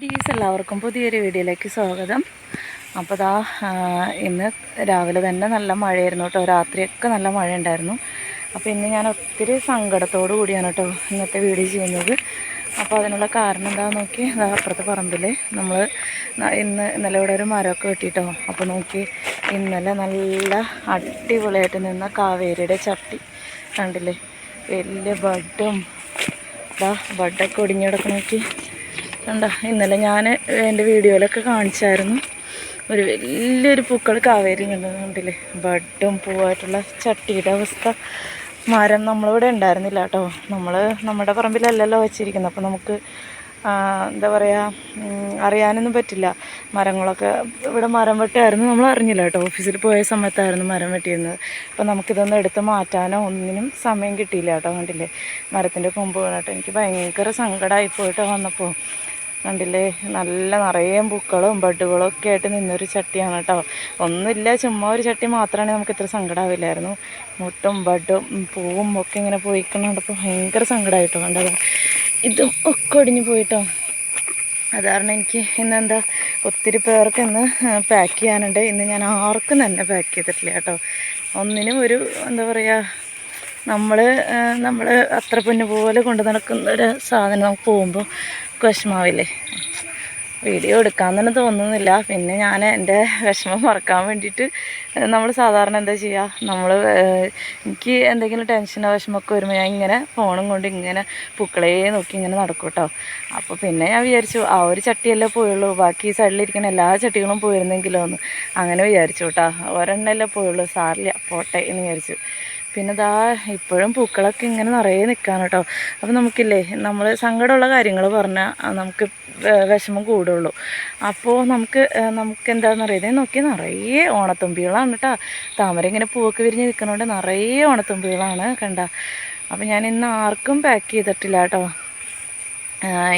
Please എല്ലാവർക്കും പുതിയൊരു വീഡിയോയിലേക്ക് സ്വാഗതം. അപ്പോൾ ദാ ഇന്ന് രാവിലെ തന്നെ നല്ല മഴയായിരുന്നു കേട്ടോ. രാത്രിയൊക്കെ നല്ല മഴ ഉണ്ടായിരുന്നു അപ്പോൾ ഇന്ന് ഞാൻ ഒത്തിരി സങ്കടത്തോടു കൂടിയാണ് കേട്ടോ ഇന്നത്തെ വീഡിയോ ചെയ്യുന്നത്. അപ്പോൾ അതിനുള്ള കാരണം എന്താണെന്ന് നോക്കി അതാ അപ്പുറത്തെ പറമ്പിൽ നമ്മൾ ഇന്ന് ഇന്നലെ ഇവിടെ ഒരു മരമൊക്കെ വെട്ടിട്ടോ. അപ്പോൾ നോക്കി ഇന്നലെ നല്ല അടിപൊളിയായിട്ട് നിന്ന കാവേരിയുടെ ചട്ടി കണ്ടില്ലേ? വലിയ ബഡും. ഇതാ ബഡൊക്കെ ഒടിഞ്ഞു കിടക്കണ നോക്കി. കണ്ട ഇന്നലെ ഞാൻ എന്റെ വീഡിയോയിലൊക്കെ കാണിച്ചായിരുന്നു. ഒരു വലിയൊരു പൂക്കൾ കാവേരി കണ്ടതുകൊണ്ടില്ലേ ബഡും പൂവായിട്ടുള്ള ചട്ടിയുടെ അവസ്ഥ. മരം നമ്മളിവിടെ ഉണ്ടായിരുന്നില്ല കേട്ടോ. നമ്മൾ നമ്മുടെ പറമ്പിലല്ലല്ലോ വെച്ചിരിക്കുന്നത്. അപ്പോൾ നമുക്ക് എന്താ പറയുക അറിയാനൊന്നും പറ്റില്ല. മരങ്ങളൊക്കെ ഇവിടെ മരം വെട്ടായിരുന്നു നമ്മൾ അറിഞ്ഞില്ല കേട്ടോ. ഓഫീസിൽ പോയ സമയത്തായിരുന്നു മരം വെട്ടിയിരുന്നത്. അപ്പോൾ നമുക്കിതൊന്നും എടുത്ത് മാറ്റാനോ ഒന്നിനും സമയം കിട്ടിയില്ല കേട്ടോ കണ്ടില്ലേ? മരത്തിന്റെ കൊമ്പ് വീണിട്ട് എനിക്ക് ഭയങ്കര സങ്കടമായി പോയിട്ട് വന്നപ്പോൾ. കണ്ടില്ലേ? നല്ല നിറയെ പൂക്കളും ബഡുകളും ഒക്കെ ആയിട്ട് നിന്നൊരു ചട്ടിയാണ് കേട്ടോ ഒന്നുമില്ല ചുമ്മാ ഒരു ചട്ടി മാത്രമാണെങ്കിൽ നമുക്ക് ഇത്ര സങ്കടമാവില്ലായിരുന്നു മുട്ടും ബഡും പൂവും ഒക്കെ ഇങ്ങനെ പോയിക്കണപ്പോൾ ഭയങ്കര സങ്കടമായിട്ടോ കണ്ടത്. ഇതും ഒക്കെ ഒടിഞ്ഞു പോയിട്ടോ. അത് കാരണം എനിക്ക് ഇന്നെന്താ ഒത്തിരി പേർക്ക് ഇന്ന് പാക്ക് ചെയ്യാനുണ്ട്. ഇന്ന് ഞാൻ ആർക്കും തന്നെ പാക്ക് ചെയ്തിട്ടില്ല കേട്ടോ ഒന്നിനും ഒരു എന്താ പറയുക നമ്മൾ നമ്മൾ അത്ര പൊന്നു പോലെ കൊണ്ട് നടക്കുന്ന ഒരു സാധനം നമുക്ക് പോകുമ്പോൾ വിഷമാവില്ലേ? വീഡിയോ എടുക്കാൻ തന്നെ തോന്നുന്നില്ല. പിന്നെ ഞാൻ എന്റെ വിഷമം മറക്കാൻ വേണ്ടിയിട്ട് നമ്മൾ സാധാരണ എന്താ ചെയ്യുക നമ്മൾ എനിക്ക് എന്തെങ്കിലും ടെൻഷനോ വിഷമമൊക്കെ വരുമ്പോൾ ഞാൻ ഇങ്ങനെ ഫോണും കൊണ്ട് ഇങ്ങനെ പൂക്കളെ നോക്കി ഇങ്ങനെ നടക്കും കേട്ടോ അപ്പോൾ പിന്നെ ഞാൻ വിചാരിച്ചു ആ ഒരു ചട്ടിയല്ലേ പോയുള്ളൂ. ബാക്കി ഈ സൈഡിലിരിക്കുന്ന എല്ലാ ചട്ടികളും പോയിരുന്നെങ്കിലോ എന്ന് അങ്ങനെ വിചാരിച്ചു കേട്ടോ. ഒരെണ്ണല്ലേ പോയുള്ളൂ. സാറില്ല പോട്ടെ എന്ന് വിചാരിച്ചു. പിന്നെ ദാ ഇപ്പോഴും പൂക്കളൊക്കെ ഇങ്ങനെ നിറയെ നിൽക്കാൻ കേട്ടോ അപ്പോൾ നമുക്കില്ലേ നമ്മൾ സങ്കടമുള്ള കാര്യങ്ങൾ പറഞ്ഞാൽ നമുക്ക് വിഷമം കൂടുള്ളൂ. അപ്പോൾ നമുക്ക് നമുക്ക് എന്താണെന്ന് അറിയാതെ നോക്കി നിറയെ ഓണത്തുമ്പികളാണ് കേട്ടോ താമര ഇങ്ങനെ പൂവൊക്കെ വിരിഞ്ഞ് നിൽക്കുന്നതുകൊണ്ട് നിറയെ ഓണത്തുമ്പികളാണ് കണ്ട. അപ്പോൾ ഞാൻ ഇന്ന് ആർക്കും പാക്ക് ചെയ്തിട്ടില്ല കേട്ടോ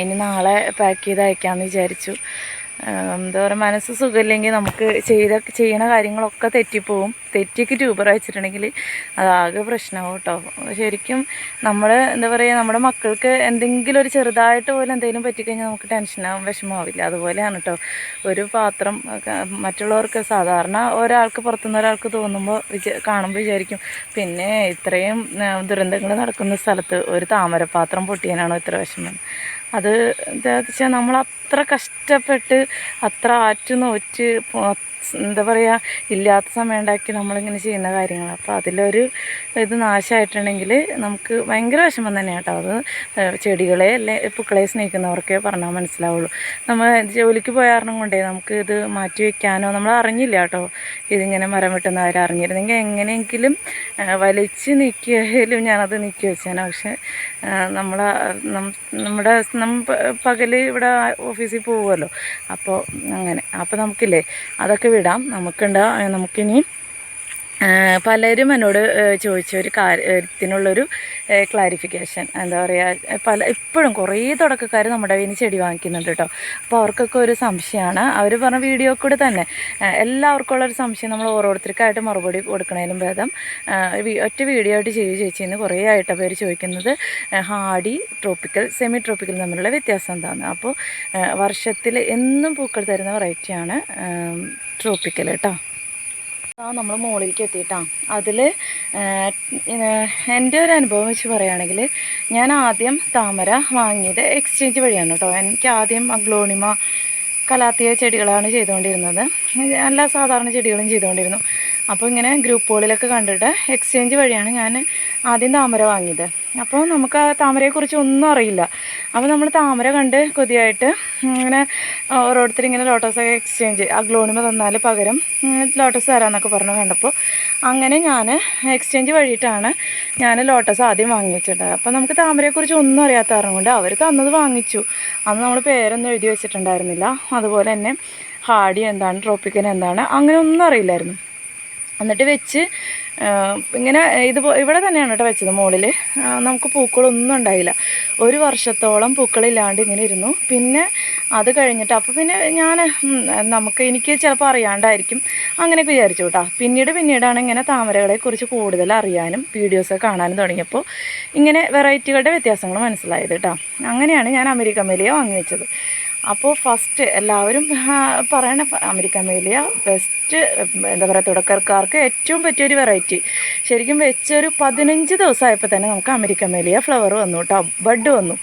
ഇനി നാളെ പാക്ക് ചെയ്ത് അയക്കാമെന്ന് വിചാരിച്ചു. എന്താ പറയുക മനസ്സ് സുഖമില്ലെങ്കിൽ നമുക്ക് ചെയ്ത ചെയ്യണ കാര്യങ്ങളൊക്കെ തെറ്റിപ്പോവും. തെറ്റിക്ക് ട്യൂബർ വെച്ചിട്ടുണ്ടെങ്കിൽ അതാകെ പ്രശ്നമാവും കേട്ടോ. ശരിക്കും നമ്മൾ എന്താ പറയുക നമ്മുടെ മക്കൾക്ക് എന്തെങ്കിലും ഒരു ചെറുതായിട്ട് പോലും എന്തെങ്കിലും പറ്റിക്കഴിഞ്ഞാൽ നമുക്ക് ടെൻഷനാവും വിഷമാവില്ല അതുപോലെയാണ് കേട്ടോ. ഒരു പാത്രം മറ്റുള്ളവർക്ക് സാധാരണ ഒരാൾക്ക് പുറത്തുനിന്ന് ഒരാൾക്ക് തോന്നുമ്പോൾ വിച കാണുമ്പോൾ വിചാരിക്കും പിന്നെ ഇത്രയും ദുരന്തങ്ങൾ നടക്കുന്ന സ്ഥലത്ത് ഒരു താമരപാത്രം പൊട്ടിയാനാണോ ഇത്ര വിഷമം? അത് എന്താ വെച്ചാൽ നമ്മൾ അത്ര കഷ്ടപ്പെട്ട് അത്ര ആറ്റു നോറ്റ് പോ- എന്താ പറയുക ഇല്ലാത്ത സമയം ഉണ്ടാക്കി നമ്മളിങ്ങനെ ചെയ്യുന്ന കാര്യങ്ങൾ അപ്പോൾ അതിലൊരു ഇത് നാശമായിട്ടുണ്ടെങ്കിൽ നമുക്ക് ഭയങ്കര വിഷമം തന്നെയാണ് കേട്ടോ അത് ചെടികളെ അല്ലെ പൂക്കളെ സ്നേഹിക്കുന്നവർക്കേ പറഞ്ഞാൽ മനസ്സിലാവുള്ളൂ. നമ്മൾ ജോലിക്ക് പോയ കാരണം കൊണ്ടേ നമുക്ക് ഇത് മാറ്റി വയ്ക്കാനോ നമ്മൾ അറിഞ്ഞില്ല കേട്ടോ. ഇതിങ്ങനെ മരം വെട്ടുന്ന കാര്യം അറിഞ്ഞിരുന്നെങ്കിൽ എങ്ങനെയെങ്കിലും വലിച്ച് നീക്കിയാലും ഞാനത് നീക്കി വെച്ചേനെ. പക്ഷേ നമ്മളെ നമ്മുടെ നമ്മൾ പകൽ ഇവിടെ ഓഫീസിൽ പോകുമല്ലോ അപ്പോൾ അങ്ങനെ. അപ്പോൾ നമുക്കില്ലേ അതൊക്കെ വിടാം. നമുക്കുണ്ടാ നമുക്കിനി പലരും എന്നോട് ചോദിച്ച ഒരു കാര്യത്തിനുള്ളൊരു ക്ലാരിഫിക്കേഷൻ എന്താ പറയുക പല ഇപ്പോഴും കുറേ തുടക്കക്കാർ നമ്മുടെ കയ്യിൽ ചെടി വാങ്ങിക്കുന്നുണ്ട് കേട്ടോ അപ്പോൾ അവർക്കൊക്കെ ഒരു സംശയമാണ് അവർ പറഞ്ഞ വീഡിയോ കൂടെ തന്നെ എല്ലാവർക്കും ഉള്ളൊരു സംശയം നമ്മൾ ഓരോരുത്തർക്കായിട്ട് മറുപടി കൊടുക്കണേലും ഭേദം. ഒറ്റ വീഡിയോ ആയിട്ട് ചെയ്ത് ചേച്ചിന്ന് കുറേ ആയിട്ട് പേര് ചോദിക്കുന്നത്. ഹാഡി ട്രോപ്പിക്കൽ സെമി ട്രോപ്പിക്കൽ തമ്മിലുള്ള വ്യത്യാസം എന്താണ് അപ്പോൾ വർഷത്തിൽ എന്നും പൂക്കൾ തരുന്ന വെറൈറ്റിയാണ് ട്രോപ്പിക്കൽ കേട്ടോ ആ നമ്മൾ മുകളിലേക്ക് എത്തിയിട്ടാ. അതിൽ എന്റെ ഒരു അനുഭവം വെച്ച് പറയുകയാണെങ്കിൽ ഞാൻ ആദ്യം താമര വാങ്ങിയത് എക്സ്ചേഞ്ച് വഴിയാണ് കേട്ടോ എനിക്ക് ആദ്യം അഗ്ലോണിമ കലാത്തിയ ചെടികളാണ് ചെയ്തുകൊണ്ടിരുന്നത് എല്ലാ സാധാരണ ചെടികളും ചെയ്തുകൊണ്ടിരുന്നു അപ്പോൾ ഇങ്ങനെ ഗ്രൂപ്പുകളിലൊക്കെ കണ്ടിട്ട് എക്സ്ചേഞ്ച് വഴിയാണ് ഞാൻ ആദ്യം താമര വാങ്ങിയത്. അപ്പോൾ നമുക്ക് ആ താമരയെക്കുറിച്ച് ഒന്നും അറിയില്ല. അപ്പോൾ നമ്മൾ താമര കണ്ട് കൊതിയായിട്ട് ഇങ്ങനെ ഓരോരുത്തർ ഇങ്ങനെ ലോട്ടസൊക്കെ എക്സ്ചേഞ്ച് ആ ഗ്ലോണിമ തന്നാൽ പകരം ലോട്ടസ് തരാമെന്നൊക്കെ പറഞ്ഞു കണ്ടപ്പോൾ അങ്ങനെ ഞാൻ എക്സ്ചേഞ്ച് വഴിയിട്ടാണ് ഞാൻ ലോട്ടസ് ആദ്യം വാങ്ങി വെച്ചിട്ടുണ്ടായത് അപ്പോൾ നമുക്ക് താമരയെക്കുറിച്ച് ഒന്നും അറിയാത്ത കാരണം അവർ തന്നത് വാങ്ങിച്ചു. അന്ന് നമ്മൾ പേരൊന്നും എഴുതി വെച്ചിട്ടുണ്ടായിരുന്നില്ല. അതുപോലെ തന്നെ ഹാഡി എന്താണ് ട്രോപ്പിക്കൻ എന്താണ് അങ്ങനെ ഒന്നും അറിയില്ലായിരുന്നു. എന്നിട്ട് വെച്ച് ഇങ്ങനെ ഇത് ഇവിടെ തന്നെയാണ് കേട്ടോ വെച്ചത് മുകളിൽ നമുക്ക് പൂക്കളൊന്നും ഉണ്ടായില്ല. ഒരു വർഷത്തോളം പൂക്കളില്ലാണ്ട് ഇങ്ങനെ ഇരുന്നു. പിന്നെ അത് കഴിഞ്ഞിട്ട് അപ്പോൾ പിന്നെ ഞാൻ നമുക്ക് എനിക്ക് ചിലപ്പോൾ അറിയാണ്ടായിരിക്കും. അങ്ങനെയൊക്കെ വിചാരിച്ചു കേട്ടോ പിന്നീട് പിന്നീടാണ് ഇങ്ങനെ താമരകളെക്കുറിച്ച് കൂടുതൽ അറിയാനും വീഡിയോസൊക്കെ കാണാനും തുടങ്ങിയപ്പോൾ ഇങ്ങനെ വെറൈറ്റികളുടെ വ്യത്യാസങ്ങൾ മനസ്സിലായത് കേട്ടോ അങ്ങനെയാണ് ഞാൻ അമേരിക്കമേലിയെ വാങ്ങി വെച്ചത് അപ്പോൾ ഫസ്റ്റ് എല്ലാവരും പറയണ അമേരിക്കൻ മേലിയ ബെസ്റ്റ് എന്താ പറയുക തുടക്കക്കാർക്ക് ഏറ്റവും പറ്റിയൊരു വെറൈറ്റി ശരിക്കും വെച്ചൊരു പതിനഞ്ച് ദിവസമായപ്പോൾ തന്നെ നമുക്ക് അമേരിക്കൻ മേലിയ ഫ്ലവർ വന്നു കേട്ടോ ബഡ് വന്നു.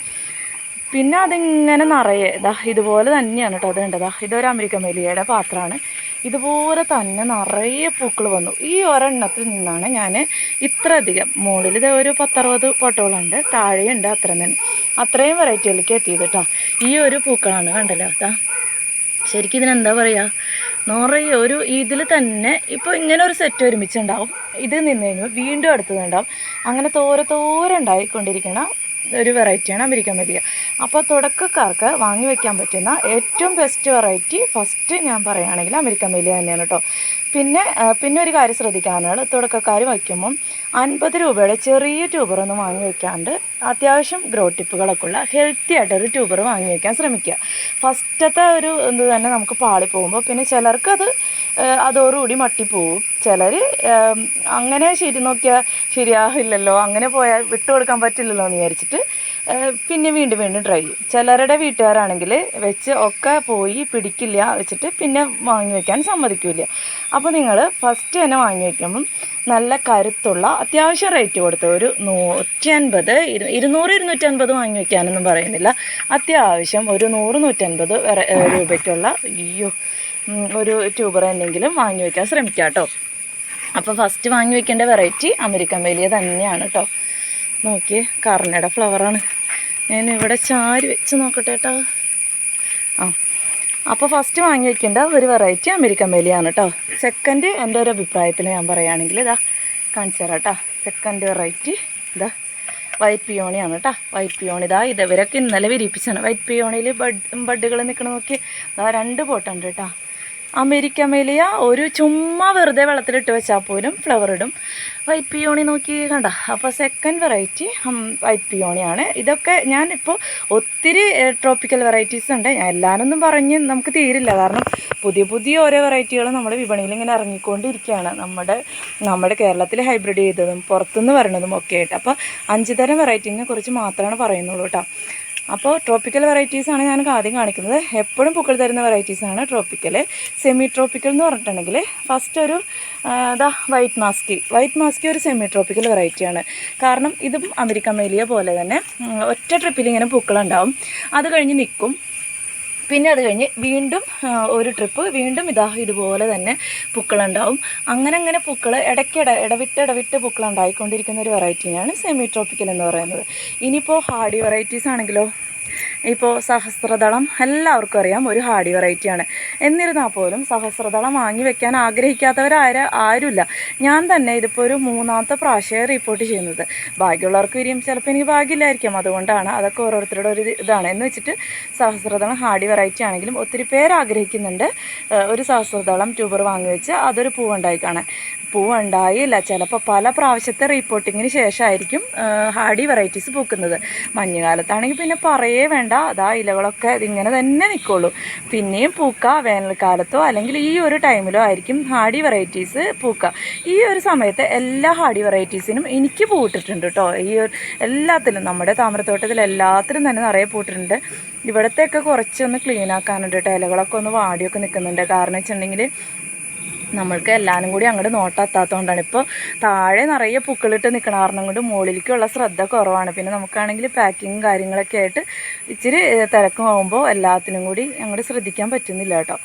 പിന്നെ അതിങ്ങനെ നിറയെ ഇതാ ഇതുപോലെ തന്നെയാണ് കേട്ടോ അത് കണ്ടതാ. ഇതൊരു അമേരിക്കൻ മേലിയയുടെ പാത്രമാണ്. ഇതുപോലെ തന്നെ നിറയെ പൂക്കൾ വന്നു. ഈ ഒരെണ്ണത്തിൽ നിന്നാണ് ഞാൻ ഇത്ര അധികം മുകളിൽ ഇത് ഒരു പത്തറുപത് പൊട്ടോളുണ്ട് താഴെയുണ്ട് അത്ര തന്നെ. അത്രയും വെറൈറ്റികളിലേക്ക് എത്തിയത് കേട്ടോ ഈ ഒരു പൂക്കളാണ് കണ്ടല്ലോ അതാ ശരിക്കും ഇതിനെന്താ പറയുക നിറയെ ഒരു ഇതിൽ തന്നെ ഇപ്പോൾ ഇങ്ങനെ ഒരു സെറ്റ് ഒരുമിച്ചുണ്ടാവും. ഇത് നിന്ന് കഴിഞ്ഞാൽ വീണ്ടും അടുത്തതുണ്ടാവും അങ്ങനെ തോരെ തോരെ ഉണ്ടായിക്കൊണ്ടിരിക്കുന്ന ഒരു വെറൈറ്റിയാണ് അമേരിക്കൻ മല്ലിക. അപ്പോൾ തുടക്കക്കാർക്ക് വാങ്ങി വയ്ക്കാൻ പറ്റുന്ന ഏറ്റവും ബെസ്റ്റ് വെറൈറ്റി ഫസ്റ്റ് ഞാൻ പറയുകയാണെങ്കിൽ അമേരിക്കൻ മല്ലിക തന്നെയാണ് കേട്ടോ പിന്നെ പിന്നെ ഒരു കാര്യം ശ്രദ്ധിക്കാനാണ്. തുടക്കക്കാർ വയ്ക്കുമ്പം അൻപത് രൂപയുടെ ചെറിയ ട്യൂബർ ട്യൂബറൊന്നും വാങ്ങി വയ്ക്കാണ്ട് അത്യാവശ്യം ഗ്രോ ടിപ്പുകളൊക്കെ ഉള്ള ഹെൽത്തി ആയിട്ടൊരു ട്യൂബർ വാങ്ങി വയ്ക്കാൻ ശ്രമിക്കുക. ഫസ്റ്റത്തെ ഒരു ഇത് തന്നെ നമുക്ക് പാളി പോകുമ്പോൾ പിന്നെ ചിലർക്ക് അതോടുകൂടി മട്ടിപ്പോവും. ചിലർ അങ്ങനെ ശരി നോക്കിയാൽ ശരിയാവില്ലല്ലോ അങ്ങനെ പോയാൽ വിട്ടുകൊടുക്കാൻ പറ്റില്ലല്ലോ എന്ന് വിചാരിച്ചിട്ട് പിന്നെ വീണ്ടും വീണ്ടും ട്രൈ ചെയ്യും. ചിലരുടെ വീട്ടുകാരാണെങ്കിൽ വെച്ച് ഒക്കെ പോയി പിടിക്കില്ല വെച്ചിട്ട് പിന്നെ വാങ്ങി വയ്ക്കാൻ സമ്മതിക്കില്ല. അപ്പോൾ നിങ്ങൾ ഫസ്റ്റ് തന്നെ വാങ്ങി വയ്ക്കുമ്പം നല്ല കരുത്തുള്ള അത്യാവശ്യം റേറ്റ് കൊടുത്ത് ഒരു നൂറ്റി അൻപത് ഇരു- ഇരുന്നൂറ് ഇരുന്നൂറ്റൻപത് വാങ്ങി വയ്ക്കാനൊന്നും പറയുന്നില്ല. അത്യാവശ്യം ഒരു നൂറ് നൂറ്റൻപത് രൂപയ്ക്കുള്ള അയ്യോ ഒരു ട്യൂബർ എന്തെങ്കിലും വാങ്ങി വയ്ക്കാൻ ശ്രമിക്കാം കേട്ടോ അപ്പോൾ ഫസ്റ്റ് വാങ്ങി വയ്ക്കേണ്ട വെറൈറ്റി അമേരിക്കൻ വേലിയ തന്നെയാണ് കേട്ടോ നോക്കിയേ കർണയുടെ ഫ്ലവറാണ് ഞാൻ ഇവിടെ ചാരി വെച്ച് നോക്കട്ടെ കേട്ടോ ആ അപ്പോൾ ഫസ്റ്റ് വാങ്ങി വയ്ക്കേണ്ട ഒരു വെറൈറ്റി അമേരിക്കൻ വേലിയാണ് കേട്ടോ സെക്കൻഡ് എന്റെ ഒരു അഭിപ്രായത്തിൽ ഞാൻ പറയുകയാണെങ്കിൽ ഇതാ കാണിച്ചു തരാം കേട്ടോ സെക്കൻഡ് വെറൈറ്റി ഇതാ വൈറ്റ് പിയോണിയാണ് കേട്ടോ വൈറ്റ് പിയോണി ഇതാ ഇതവരൊക്കെ ഇന്നലെ വിരിപ്പിച്ചാണ് വൈറ്റ് പിയോണിയിൽ ബഡ് ബഡുകൾ നിൽക്കണ നോക്കി ഇതാ രണ്ട് പോട്ടുണ്ട് കേട്ടോ അമേരിക്ക മേലിയ ഒരു ചുമ്മാ വെറുതെ വെള്ളത്തിലിട്ട് വെച്ചാൽ പോലും ഫ്ലവർ ഇടും. വൈറ്റ് പിയോണി നോക്കി കണ്ട. അപ്പോൾ സെക്കൻഡ് വെറൈറ്റി വൈറ്റ് പിയോണിയാണ് ഇതൊക്കെ ഞാനിപ്പോൾ ഒത്തിരി ട്രോപ്പിക്കൽ വെറൈറ്റീസ് ഉണ്ട്. ഞാൻ എല്ലാവരൊന്നും പറഞ്ഞ് നമുക്ക് തീരില്ല. കാരണം പുതിയ പുതിയ ഓരോ വെറൈറ്റികൾ നമ്മുടെ വിപണിയിൽ ഇങ്ങനെ ഇറങ്ങിക്കൊണ്ടിരിക്കുകയാണ്. നമ്മുടെ നമ്മുടെ കേരളത്തിൽ ഹൈബ്രിഡ് ചെയ്തതും പുറത്തുനിന്ന് വരണതും ഒക്കെ ആയിട്ട്. അപ്പോൾ അഞ്ച് തരം വെറൈറ്റീനെ കുറിച്ച് മാത്രമാണ് പറയുന്നുള്ളൂ കേട്ടോ അപ്പോൾ ട്രോപ്പിക്കൽ വെറൈറ്റീസാണ് ഞാൻ ആദ്യം കാണിക്കുന്നത്. എപ്പോഴും പൂക്കൾ തരുന്ന വെറൈറ്റീസാണ് ട്രോപ്പിക്കൽ സെമി ട്രോപ്പിക്കൽ എന്ന് പറഞ്ഞിട്ടുണ്ടെങ്കിൽ ഫസ്റ്റ് ഒരു ഇതാ വൈറ്റ് മാസ്കി വൈറ്റ് മാസ്കി ഒരു സെമി ട്രോപ്പിക്കൽ വെറൈറ്റിയാണ് കാരണം ഇതും അമേരിക്കൻ മേലിയ പോലെ തന്നെ ഒറ്റ ട്രിപ്പിൽ ഇങ്ങനെ പൂക്കളുണ്ടാവും അത് കഴിഞ്ഞ് നിൽക്കും. പിന്നെ അത് കഴിഞ്ഞ് വീണ്ടും ഒരു ട്രിപ്പ് വീണ്ടും ഇതാ ഇതുപോലെ തന്നെ പൂക്കളുണ്ടാവും. അങ്ങനെ അങ്ങനെ പൂക്കൾ ഇടയ്ക്കിട ഇടവിട്ട് ഇടവിട്ട് പൂക്കൾ ഉണ്ടായിക്കൊണ്ടിരിക്കുന്ന ഒരു വെറൈറ്റിയാണ് സെമി ട്രോപ്പിക്കൽ എന്ന് പറയുന്നത്. ഇനിയിപ്പോൾ ഹാർഡി വെറൈറ്റീസ് ആണെങ്കിലോ? ഇപ്പോൾ സഹസ്രദളം എല്ലാവർക്കും അറിയാം ഒരു ഹാർഡി വെറൈറ്റിയാണ് എന്നിരുന്നാൽ പോലും സഹസ്രദളം വാങ്ങി വെക്കാൻ ആഗ്രഹിക്കാത്തവരാര ആരുമില്ല. ഞാൻ തന്നെ ഇതിപ്പോൾ ഒരു മൂന്നാമത്തെ പ്രാവശ്യം റിപ്പോർട്ട് ചെയ്യുന്നത്. ബാക്കിയുള്ളവർക്ക് ഇനിയും ചിലപ്പോൾ എനിക്ക് ഭാഗ്യമില്ലായിരിക്കും. അതുകൊണ്ടാണ് അതൊക്കെ ഓരോരുത്തരുടെ ഒരു ഇതാണ്. എന്ന് വെച്ചിട്ട് സഹസ്രദളം ഹാർഡി വെറൈറ്റി ആണെങ്കിലും ഒത്തിരി പേര് ആഗ്രഹിക്കുന്നുണ്ട്. ഒരു സഹസ്രദളം ട്യൂബർ വാങ്ങി വെച്ച് അതൊരു പൂവുണ്ടായി കാണാൻ. പൂവുണ്ടായില്ല. ചിലപ്പോൾ പല പ്രാവശ്യത്തെ റിപ്പോർട്ടിങ്ങിന് ശേഷമായിരിക്കും ഹാർഡി വെറൈറ്റീസ് പൂക്കുന്നത്. മഞ്ഞുകാലത്താണെങ്കിൽ പിന്നെ പറയേ വേണ്ട. അതാ ഇലകളൊക്കെ ഇതിങ്ങനെ തന്നെ നിൽക്കുള്ളൂ പിന്നെയും പൂക്ക വേനൽക്കാലത്തോ അല്ലെങ്കിൽ ഈ ഒരു ടൈമിലോ ആയിരിക്കും ഹാഡി വെറൈറ്റീസ് പൂക്ക. ഈ ഒരു സമയത്ത് എല്ലാ ഹാഡി വെറൈറ്റീസിനും എനിക്ക് പൂട്ടിട്ടുണ്ട് കേട്ടോ ഈ ഒരു എല്ലാത്തിലും നമ്മുടെ താമരത്തോട്ടത്തിൽ എല്ലാത്തിലും തന്നെ നിറയെ പൂട്ടിട്ടുണ്ട്. ഇവിടത്തെയൊക്കെ കുറച്ചൊന്ന് ക്ലീൻ ആക്കാനുണ്ട് കേട്ടോ ഇലകളൊക്കെ ഒന്ന് വാടിയൊക്കെ നിൽക്കുന്നുണ്ട്. കാരണം വെച്ചിട്ടുണ്ടെങ്കിൽ നമ്മൾക്ക് എല്ലാവരും കൂടി അങ്ങോട്ട് നോട്ടെത്താത്തതുകൊണ്ടാണ് ഇപ്പോൾ താഴെ നിറയെ പൂക്കളിട്ട് നിൽക്കണ കാരണം കൊണ്ട് മുകളിലേക്കുള്ള ശ്രദ്ധ കുറവാണ്. പിന്നെ നമുക്കാണെങ്കിൽ പാക്കിങ്ങും കാര്യങ്ങളൊക്കെ ആയിട്ട് ഇച്ചിരി തിരക്കും തിരക്കുമാകുമ്പോൾ എല്ലാത്തിനും കൂടി അങ്ങോട്ട് ശ്രദ്ധിക്കാൻ പറ്റുന്നില്ല കേട്ടോ.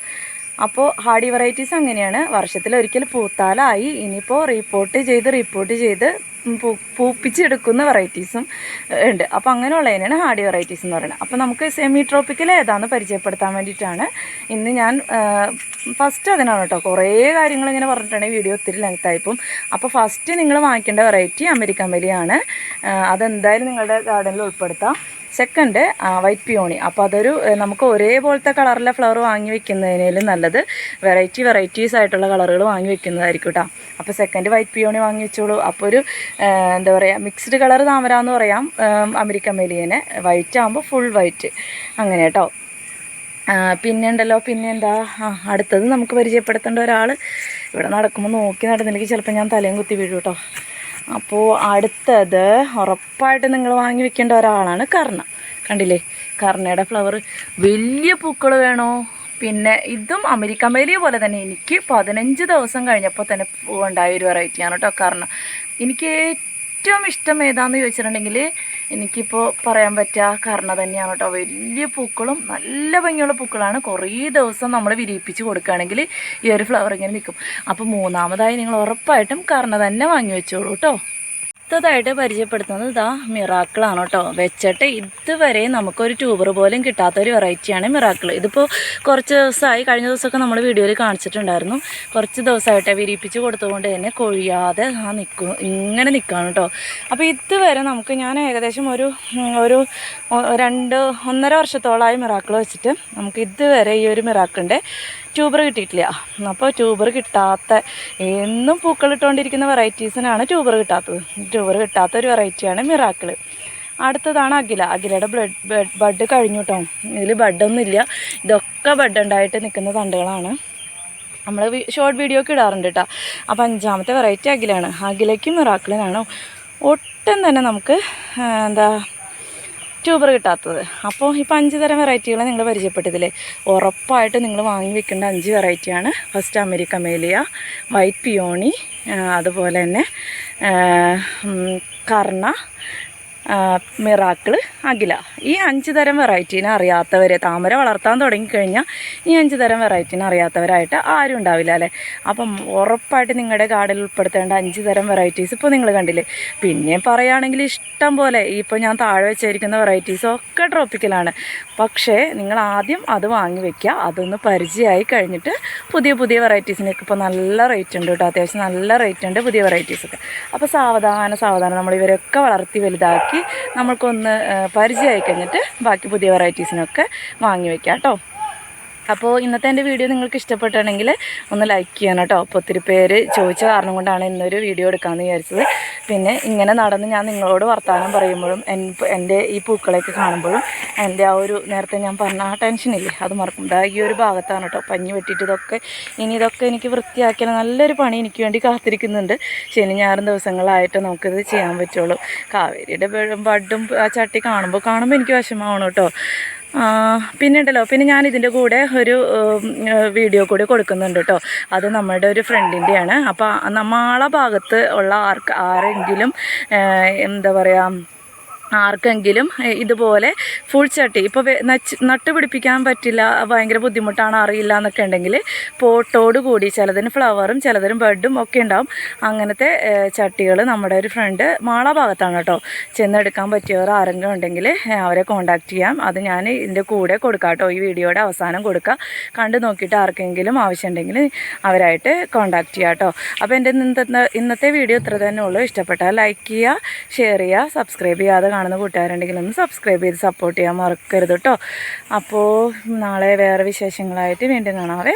അപ്പോൾ ഹാർഡി വെറൈറ്റീസ് അങ്ങനെയാണ്. വർഷത്തിൽ ഒരിക്കൽ പൂത്താലായി. ഇനിയിപ്പോൾ റിപ്പോർട്ട് ചെയ്ത് റിപ്പോർട്ട് ചെയ്ത് പൂപ്പിച്ചെടുക്കുന്ന വെറൈറ്റീസും ഉണ്ട്. അപ്പോൾ അങ്ങനെയുള്ളതിനാണ് ഹാർഡി വെറൈറ്റീസ് എന്ന് പറയുന്നത്. അപ്പോൾ നമുക്ക് സെമി ട്രോപ്പിക്കൽ ഏതാണെന്ന് പരിചയപ്പെടുത്താൻ വേണ്ടിയിട്ടാണ് ഇന്ന് ഞാൻ ഫസ്റ്റ് അതിനാണ് കേട്ടോ. കുറേ കാര്യങ്ങൾ ഇങ്ങനെ പറഞ്ഞിട്ടുണ്ടെങ്കിൽ വീഡിയോ ഒത്തിരി ലെങ്ത് ആയിപ്പോൾ അപ്പോൾ ഫസ്റ്റ് നിങ്ങൾ വാങ്ങിക്കേണ്ട വെറൈറ്റി അമേരിക്കൻ വലിയാണ്. അതെന്തായാലും നിങ്ങളുടെ ഗാർഡനിൽ ഉൾപ്പെടുത്താം. സെക്കൻഡ് വൈറ്റ് പിയോണി അപ്പോൾ അതൊരു നമുക്ക് ഒരേപോലത്തെ കളറിലെ ഫ്ലവർ വാങ്ങി വെക്കുന്നതിനേലും നല്ലത് വെറൈറ്റി വെറൈറ്റീസ് ആയിട്ടുള്ള കളറുകൾ വാങ്ങി വെക്കുന്നതായിരിക്കും കേട്ടോ അപ്പോൾ സെക്കൻഡ് വൈറ്റ് പിയോണി വാങ്ങി വെച്ചോളൂ. അപ്പോൾ ഒരു എന്താ പറയുക മിക്സ്ഡ് കളർ താമര എന്ന് പറയാം അമേരിക്കൻ മെലിയനെ വൈറ്റ് ആകുമ്പോൾ ഫുൾ വൈറ്റ് അങ്ങനെ കേട്ടോ പിന്നെ ഉണ്ടല്ലോ പിന്നെ എന്താ? അടുത്തത് നമുക്ക് പരിചയപ്പെടുത്തേണ്ട ഒരാൾ ഇവിടെ നടക്കുമ്പോൾ നോക്കി നടന്നില്ലെങ്കിൽ ചിലപ്പോൾ ഞാൻ തലയും കുത്തി വീഴും കേട്ടോ അപ്പോൾ അടുത്തത് ഉറപ്പായിട്ട് നിങ്ങൾ വാങ്ങി വെക്കേണ്ട ഒരാളാണ് കർണ. കണ്ടില്ലേ? കർണയുടെ ഫ്ലവർ വലിയ പൂക്കൾ വേണോ? പിന്നെ ഇതും അമേരിക്കൻ മേലിയ പോലെ തന്നെ. എനിക്ക് പതിനഞ്ച് ദിവസം കഴിഞ്ഞപ്പോൾ തന്നെ ഉണ്ടായ ഒരു വെറൈറ്റിയാണ് കേട്ടോ കർണ. എനിക്ക് ഏറ്റവും ഇഷ്ടം ഏതാന്ന് ചോദിച്ചിട്ടുണ്ടെങ്കിൽ എനിക്കിപ്പോൾ പറയാൻ പറ്റുക കാരണം തന്നെയാണ് കേട്ടോ വലിയ പൂക്കളും നല്ല ഭംഗിയുള്ള പൂക്കളാണ്. കുറേ ദിവസം നമ്മൾ വിരിയിപ്പിച്ച് കൊടുക്കുകയാണെങ്കിൽ ഈ ഒരു ഫ്ലവർ ഇങ്ങനെ നിൽക്കും അപ്പോൾ മൂന്നാമതായി നിങ്ങൾ ഉറപ്പായിട്ടും കർണ തന്നെ വാങ്ങി വെച്ചോളൂ കേട്ടോ അടുത്തതായിട്ട് പരിചയപ്പെടുത്തുന്നത് ഇതാ മിറാക്കിളാണ് കേട്ടോ. വെച്ചിട്ട് ഇതുവരെ നമുക്കൊരു ട്യൂബർ പോലും കിട്ടാത്തൊരു വെറൈറ്റിയാണ് മിറാക്കിൾ ഇതിപ്പോൾ കുറച്ച് ദിവസമായി കഴിഞ്ഞ ദിവസമൊക്കെ നമ്മൾ വീഡിയോയിൽ കാണിച്ചിട്ടുണ്ടായിരുന്നു. കുറച്ച് ദിവസമായിട്ട് വിരിപ്പിച്ച് കൊടുത്തുകൊണ്ട് തന്നെ കൊഴിയാതെ ആ നിൽക്കും ഇങ്ങനെ നിൽക്കുകയാണ് കേട്ടോ. അപ്പോൾ ഇതുവരെ നമുക്ക് ഞാൻ ഏകദേശം ഒരു ഒരു രണ്ട് ഒന്നര വർഷത്തോളമായി മിറാക്കിൾ വെച്ചിട്ട് നമുക്ക് ഇതുവരെ ഈ ഒരു മിറാക്കിളിന്റെ ട്യൂബർ കിട്ടിയിട്ടില്ല. അപ്പോൾ ട്യൂബർ കിട്ടാത്ത എന്നും പൂക്കളിട്ടുകൊണ്ടിരിക്കുന്ന വെറൈറ്റീസിനാണ് ട്യൂബർ കിട്ടാത്തത്. ട്യൂബർ കിട്ടാത്ത ഒരു വെറൈറ്റിയാണ് മിറാക്കിൾ അടുത്തതാണ് അഖില. അഖിലയുടെ ബ്ലഡ് ബഡ് കഴിഞ്ഞു കേട്ടോ ഇതിൽ ബഡൊന്നും ഇല്ല ഇതൊക്കെ ബഡ് ഉണ്ടായിട്ട് നിൽക്കുന്ന തണ്ടുകളാണ്. നമ്മൾ ഷോർട്ട് വീഡിയോ ഒക്കെ ഇടാറുണ്ട് കേട്ടോ അപ്പോൾ അഞ്ചാമത്തെ വെറൈറ്റി അഖിലാണ് അഖിലയ്ക്കും മിറാക്കിളിനാണ്. ഒട്ടും തന്നെ നമുക്ക് എന്താ ട്യൂബർ കിട്ടാത്തത്. അപ്പോൾ ഇപ്പോൾ അഞ്ച് തരം വെറൈറ്റികൾ നിങ്ങൾ പരിചയപ്പെട്ടതില്ലേ ഉറപ്പായിട്ട് നിങ്ങൾ വാങ്ങി വെക്കേണ്ട അഞ്ച് വെറൈറ്റിയാണ് ഫസ്റ്റ് അമേരിക്ക മേലിയ വൈറ്റ് പിയോണി അതുപോലെ തന്നെ കർണ മിറാക്കിൾ അഖില. ഈ അഞ്ച് തരം വെറൈറ്റീനെ അറിയാത്തവരെ താമര വളർത്താൻ തുടങ്ങിക്കഴിഞ്ഞാൽ ഈ അഞ്ച് തരം വെറൈറ്റീനെ അറിയാത്തവരായിട്ട് ആരും ഉണ്ടാവില്ല അല്ലേ? അപ്പം ഉറപ്പായിട്ട് നിങ്ങളുടെ ഗാർഡനിൽ ഉൾപ്പെടുത്തേണ്ട അഞ്ച് തരം വെറൈറ്റീസ് ഇപ്പോൾ നിങ്ങൾ കണ്ടില്ലേ? പിന്നെ പറയുകയാണെങ്കിൽ ഇഷ്ടം പോലെ ഇപ്പോൾ ഞാൻ താഴെ വെച്ചിരിക്കുന്ന വെറൈറ്റീസ് ഒക്കെ ട്രോപ്പിക്കലാണ് പക്ഷേ നിങ്ങൾ ആദ്യം അത് വാങ്ങി വെക്കുക അതൊന്ന് പരിചയമായി കഴിഞ്ഞിട്ട് പുതിയ പുതിയ വെറൈറ്റീസിനൊക്കെ ഇപ്പോൾ നല്ല റേറ്റ് ഉണ്ട് കേട്ടോ അത്യാവശ്യം നല്ല റേറ്റ് ഉണ്ട് പുതിയ വെറൈറ്റീസൊക്കെ അപ്പോൾ സാവധാനം സാവധാനം നമ്മൾ ഇവരൊക്കെ വളർത്തി വലുതാക്കി നമ്മൾക്കൊന്ന് പരിചയമായി കഴിഞ്ഞിട്ട് ബാക്കി പുതിയ വെറൈറ്റീസിനൊക്കെ വാങ്ങി വെക്കാം കേട്ടോ അപ്പോൾ ഇന്നത്തെ എന്റെ വീഡിയോ നിങ്ങൾക്ക് ഇഷ്ടപ്പെട്ടാണെങ്കിൽ ഒന്ന് ലൈക്ക് ചെയ്യണം കേട്ടോ. അപ്പോൾ ഒത്തിരി പേര് ചോദിച്ച കാരണം കൊണ്ടാണ് ഇന്നൊരു വീഡിയോ എടുക്കാമെന്ന് വിചാരിച്ചത്. പിന്നെ ഇങ്ങനെ നടന്ന് ഞാൻ നിങ്ങളോട് വർത്തമാനം പറയുമ്പോഴും എൻ- എന്റെ ഈ പൂക്കളെയൊക്കെ കാണുമ്പോഴും എന്റെ ആ ഒരു നേരത്തെ ഞാൻ പറഞ്ഞ ആ ടെൻഷനില്ലേ അത് മറക്കും. ഇതാ ഈ ഒരു ഭാഗത്താണ് കേട്ടോ. പഞ്ഞി വെട്ടിയിട്ട് ഇതൊക്കെ ഇനി ഇതൊക്കെ എനിക്ക് വൃത്തിയാക്കിയാൽ നല്ലൊരു പണി എനിക്ക് വേണ്ടി കാത്തിരിക്കുന്നുണ്ട്. ശനി ഞായറും ദിവസങ്ങളായിട്ട് നമുക്കിത് ചെയ്യാൻ പറ്റുള്ളൂ. കാവേരിയുടെ ബഡും ആ ചട്ടി കാണുമ്പോൾ കാണുമ്പോൾ എനിക്ക് വിഷമമാണ് കേട്ടോ. പിന്നെ ഉണ്ടല്ലോ പിന്നെ ഞാൻ ഇതിന്റെ കൂടെ ഒരു വീഡിയോ കൂടി കൊടുക്കുന്നുണ്ട് കേട്ടോ അത് നമ്മുടെ ഒരു ഫ്രണ്ടിന്റെയാണ് അപ്പോൾ നമ്മളെ ഭാഗത്ത് ഉള്ള ആർക്ക് ആരെങ്കിലും എന്താ പറയുക ആർക്കെങ്കിലും ഇതുപോലെ ഫുൾ ചട്ടി ഇപ്പോൾ നട്ട് പിടിപ്പിക്കാൻ പറ്റില്ല ഭയങ്കര ബുദ്ധിമുട്ടാണ് അറിയില്ല എന്നൊക്കെ ഉണ്ടെങ്കിൽ പോട്ടോട് കൂടി ചിലതിന് ഫ്ലവറും ചിലതിന് ബെഡും ഒക്കെ ഉണ്ടാവും. അങ്ങനത്തെ ചട്ടികൾ നമ്മുടെ ഒരു ഫ്രണ്ട് മാള ഭാഗത്താണ് കേട്ടോ. ചെന്നെടുക്കാൻ പറ്റിയവർ ആരെങ്കിലും ഉണ്ടെങ്കിൽ അവരെ കോണ്ടാക്ട് ചെയ്യാം. അത് ഞാൻ ഇതിന്റെ കൂടെ കൊടുക്കാം കേട്ടോ. ഈ വീഡിയോയുടെ അവസാനം കൊടുക്കുക കണ്ടു നോക്കിയിട്ട് ആർക്കെങ്കിലും ആവശ്യം ആവശ്യമുണ്ടെങ്കിൽ അവരായിട്ട് കോണ്ടാക്ട് ചെയ്യാം കേട്ടോ. അപ്പോൾ എന്റെ ഇന്നത്തെ വീഡിയോ ഇത്ര തന്നെ ഉള്ളൂ. ഇഷ്ടപ്പെട്ടാൽ ലൈക്ക് ചെയ്യുക ഷെയർ ചെയ്യുക സബ്സ്ക്രൈബ് ചെയ്യാതെ കാണുന്ന കൂട്ടുകാരുണ്ടെങ്കിൽ ഒന്ന് സബ്സ്ക്രൈബ് ചെയ്ത് സപ്പോർട്ട് ചെയ്യാൻ മറക്കരുത് കേട്ടോ അപ്പോൾ നാളെ വേറെ വിശേഷങ്ങളായിട്ട് വീണ്ടും കാണാവേ.